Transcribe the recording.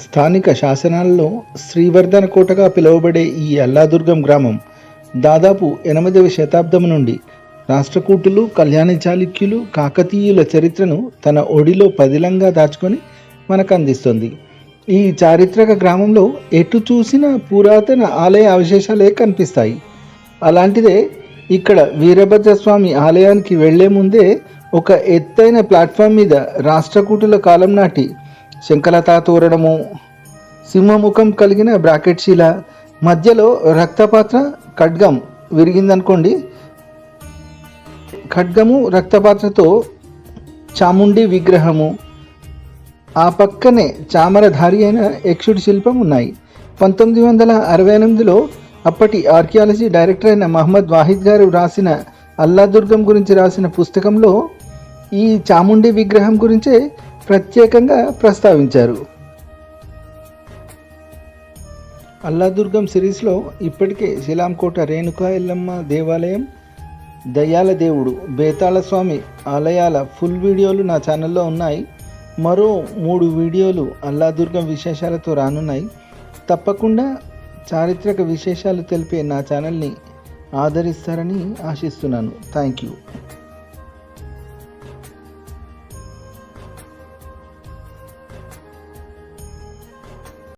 స్థానిక శాసనాలలో శ్రీవర్ధన కోటగా పిలువబడే ఈ అల్లాదుర్గం గ్రామం దాదాపు ఎనిమిదవ శతాబ్దం నుండి రాష్ట్రకూటులు కళ్యాణ చాళుక్యులు కాకతీయుల చరిత్రను తన ఒడిలో పదిలంగా దాచుకొని మనకు అందిస్తుంది ఈ చారిత్రక గ్రామంలో ఎటు చూసిన పురాతన ఆలయ అవశేషాలే కనిపిస్తాయి. అలాంటిదే ఇక్కడ వీరభద్రస్వామి ఆలయానికి వెళ్ళే ముందే ఒక ఎత్తైన ప్లాట్ఫామ్ మీద రాష్ట్రకూటుల కాలం నాటి శంకలతా తోరణము సింహముఖం కలిగిన బ్రాకెట్ శిల మధ్యలో రక్తపాత్ర ఖడ్గం విరిగిందనుకోండి. ఖడ్గము రక్తపాత్రతో చాముండి విగ్రహము. ఆ పక్కనే చామరధారి అయిన యక్షుడి శిల్పం ఉన్నాయి. పంతొమ్మిది వందల అరవై ఎనిమిదిలో అప్పటి ఆర్కియాలజీ డైరెక్టర్ అయిన మహమ్మద్ వాహిద్ గారు రాసిన అల్లాదుర్గం గురించి రాసిన పుస్తకంలో ఈ చాముండి విగ్రహం గురించే ప్రత్యేకంగా ప్రస్తావించారు. అల్లాదుర్గం సిరీస్లో ఇప్పటికే శిలాంకోట రేణుకా ఎల్లమ్మ దేవాలయం దయ్యాల దేవుడు బేతాళ స్వామి ఆలయాల ఫుల్ వీడియోలు నా ఛానల్లో ఉన్నాయి. మరో మూడు వీడియోలు అల్లాదుర్గం విశేషాలతో రానున్నాయి. తప్పకుండా చారిత్రక విశేషాలు తెలిపే నా ఛానల్ని ఆదరిస్తారని ఆశిస్తున్నాను. Thank you.